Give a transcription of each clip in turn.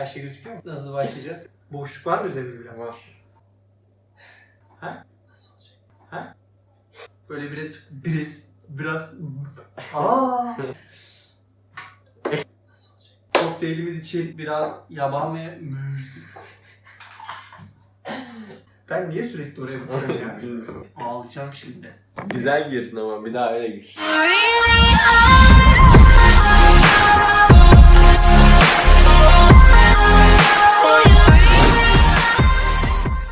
Her şey gözüküyor mu? Nasıl başlayacağız? Boşluk var mı üzerinde biraz? Var. Ha? Nasıl olacak? Ha? Böyle biraz biraz biraz Aa. Nasıl olacak? Kokteylimiz için biraz yaban ve müzik. Ben niye sürekli oraya bakıyorum ya? Bilmiyorum. Ağlayacağım şimdi. Güzel girdin ama bir daha öyle gir.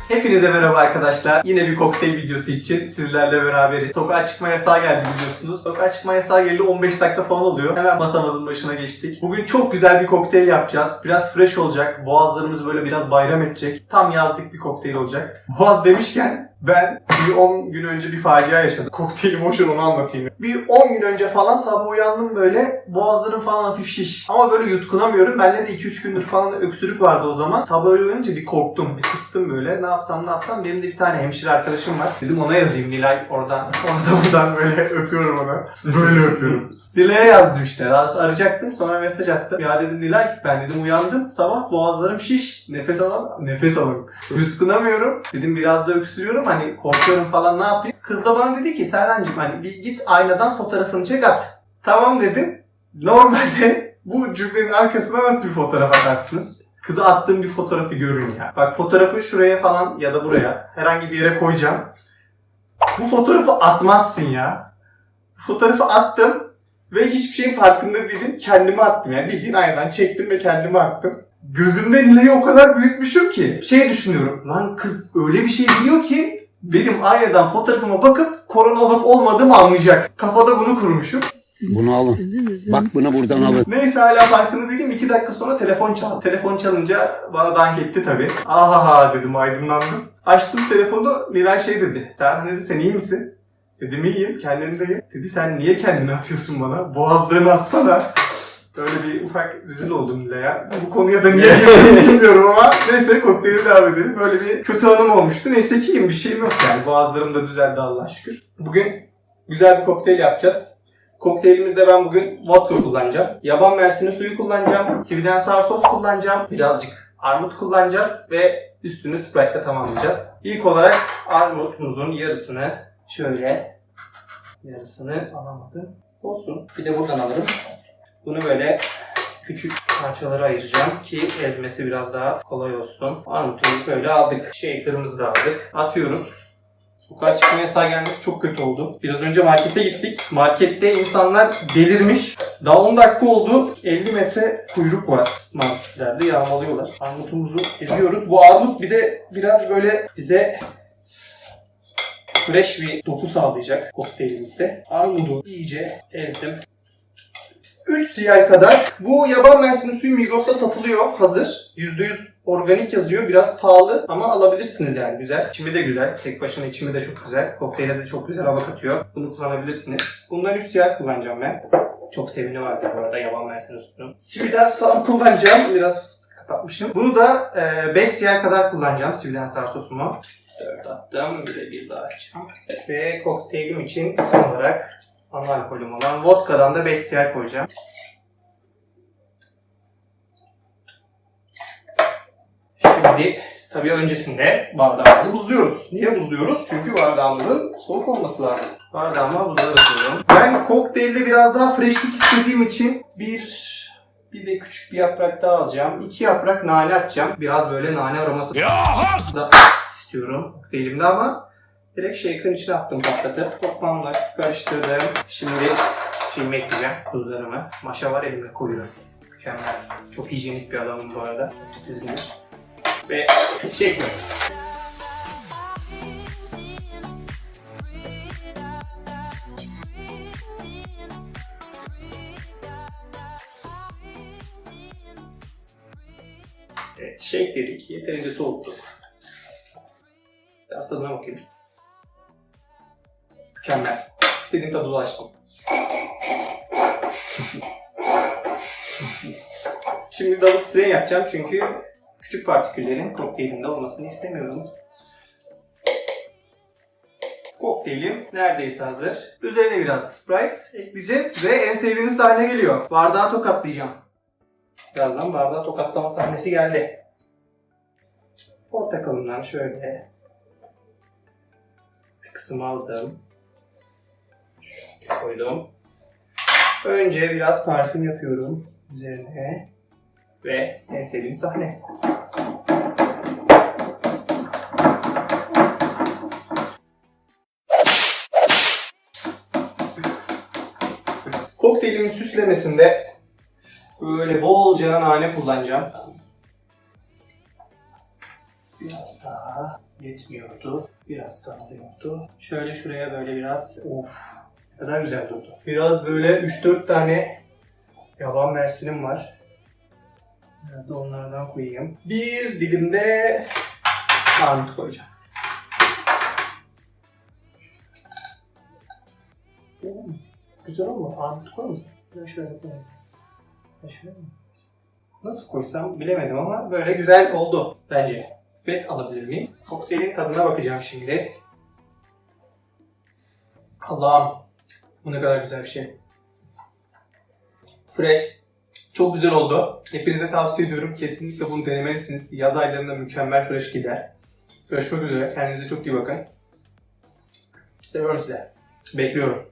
Hepinize merhaba arkadaşlar. Yine bir kokteyl videosu için sizlerle beraberiz. Sokağa çıkma yasağı geldi biliyorsunuz. Sokağa çıkma yasağı geldi 15 dakika falan oluyor. Hemen masamızın başına geçtik. Bugün çok güzel bir kokteyl yapacağız. Biraz fresh olacak. Boğazlarımız böyle biraz bayram edecek. Tam yazlık bir kokteyl olacak. Boğaz demişken ben bir 10 gün önce bir facia yaşadım. Kokteyli boşun onu anlatayım. Bir 10 gün önce falan sabah uyandım böyle boğazlarım falan hafif şiş. Ama böyle yutkunamıyorum. Bende de 2-3 gündür falan öksürük vardı o zaman. Sabah öyle uyanınca bir korktum. Bir tırstım böyle. Ne yapsam ne yapsam. Benim de bir tane hemşire arkadaşım var. Dedim ona yazayım Nilay oradan. Orada buradan böyle öpüyorum ona. Böyle öpüyorum. Nilay'a yazdım işte. Daha sonra arayacaktım. Sonra mesaj attım. Ya dedim Nilay ben dedim uyandım. Sabah boğazlarım şiş. Nefes alam. Nefes alalım. Yutkunamıyorum. Dedim biraz da öksürüyorum. Hani korkuyorum falan ne yapayım. Kız da bana dedi ki Serhancığım hani bir git aynadan fotoğrafını çek at. Tamam dedim. Normalde bu cümlenin arkasına nasıl bir fotoğraf atarsınız? Kıza attığım bir fotoğrafı görün ya. Bak fotoğrafı şuraya falan ya da buraya herhangi bir yere koyacağım. Bu fotoğrafı atmazsın ya. Fotoğrafı attım ve hiçbir şeyin farkında değilim. Kendimi attım yani. Bildiğin aynadan çektim ve kendimi attım. Gözümde Nilay'ı o kadar büyütmüşüm ki. Şey düşünüyorum. Lan kız öyle bir şey biliyor ki benim aynadan fotoğrafıma bakıp korona olup olmadığımı anlayacak. Kafada bunu kurmuşum. Bunu alın. Bak bunu buradan alın. Neyse hala farkında değilim. İki dakika sonra telefon çaldı. Telefon çalınca bana dank etti tabii. Ahaha dedim aydınlandım. Açtım telefonu Nilay şey dedi. Serhan dedi sen iyi misin? Dedim iyiyim kendini de iyi. Dedi sen niye kendini atıyorsun bana? Boğazlarını atsana. Böyle bir ufak rezil oldum Nilay'a. Bu konuya da niye bilmiyorum ama neyse kokteyli devam edelim. Böyle bir kötü anım olmuştu. Neyse ki iyiyim bir şeyim yok yani. Boğazlarım da düzeldi Allah'a şükür. Bugün güzel bir kokteyl yapacağız. Kokteylimizde ben bugün vodka kullanacağım. Yaban mersini suyu kullanacağım. Sividen sour sos kullanacağım. Birazcık armut kullanacağız ve üstünü Sprite'la tamamlayacağız. İlk olarak armutumuzun yarısını şöyle yarısını alamadım. Olsun. Bir de buradan alırım. Bunu böyle küçük parçalara ayıracağım ki ezmesi biraz daha kolay olsun. Armutumuzu böyle aldık. Shaker'ımızı da aldık. Atıyoruz. Sokağa çıkma yasağı gelmesi çok kötü oldu. Biraz önce markete gittik. Markette insanlar delirmiş. Daha 10 dakika oldu. 50 metre kuyruk var marketlerde. Yağmalıyorlar. Armutumuzu eziyoruz. Bu armut bir de biraz böyle bize fresh bir doku sağlayacak kokteylimizde. Armudu iyice ezdim. 3 cl kadar. Bu yaban mersini suyu Migros'ta satılıyor hazır. %100 organik yazıyor. Biraz pahalı ama alabilirsiniz yani güzel. İçimi de güzel. Tek başına içimi de çok güzel. Kokteyle de çok güzel hava katıyor. Bunu kullanabilirsiniz. Bundan 3 cl kullanacağım ben. Çok sevini vardı bu arada yaban mersini suyunun. Sividen sağ kullanacağım. Biraz kapatmışım. Bunu da e, 5 cl kadar kullanacağım sividen sağ sosumu. 4 attım. Bir de bir daha açacağım. Ve kokteylim için son olarak ana alkolüm olan vodka'dan da 5 cl koyacağım. Şimdi tabii öncesinde bardağımızı buzluyoruz. Niye buzluyoruz? Çünkü bardağımızın soğuk olması lazım. Bardağıma buzlar atıyorum. Ben kokteylde biraz daha freshlik istediğim için bir bir de küçük bir yaprak daha alacağım. İki yaprak nane atacağım. Biraz böyle nane aroması da istiyorum kokteylimde ama direkt shaker'ın içine attım patlatıp toplamla karıştırdım. Şimdi şeyimi ekleyeceğim. Tuzlarımı. Maşa var elime koyuyorum. Mükemmel. Çok hijyenik bir adamım bu arada. Çok titizim. Ve şey ekliyoruz. Evet, shake dedik. Yeterince soğuttuk. Biraz tadına bakayım. Mükemmel. İstediğim tadı ulaştım. Şimdi double strain yapacağım çünkü küçük partiküllerin kokteylinde olmasını istemiyorum. Kokteylim neredeyse hazır. Üzerine biraz Sprite ekleyeceğiz ve en sevdiğiniz haline geliyor. Bardağı tokatlayacağım. Birazdan bardağı tokatlama sahnesi geldi. Portakalımdan şöyle bir kısım aldım. Koydum. Önce biraz parfüm yapıyorum üzerine. Ve en sevdiğim sahne. Kokteylimin süslemesinde böyle bolca nane kullanacağım. Biraz daha yetmiyordu. Biraz daha alıyordu. Şöyle şuraya böyle biraz of kadar güzel durdu. Biraz böyle 3-4 tane yaban mersinim var. Biraz da onlardan koyayım. Bir dilim de armut koyacağım. Hmm, Güzel olma. Armut koy musun? Ben şöyle koyayım. Ben şöyle mi? Nasıl koysam bilemedim ama böyle güzel oldu bence. Bet alabilir miyim? Kokteylin tadına bakacağım şimdi. Allah'ım bu ne kadar güzel bir şey. Fresh. Çok güzel oldu. Hepinize tavsiye ediyorum. Kesinlikle bunu denemelisiniz. Yaz aylarında mükemmel fresh gider. Görüşmek üzere. Kendinize çok iyi bakın. Seviyorum size. Bekliyorum.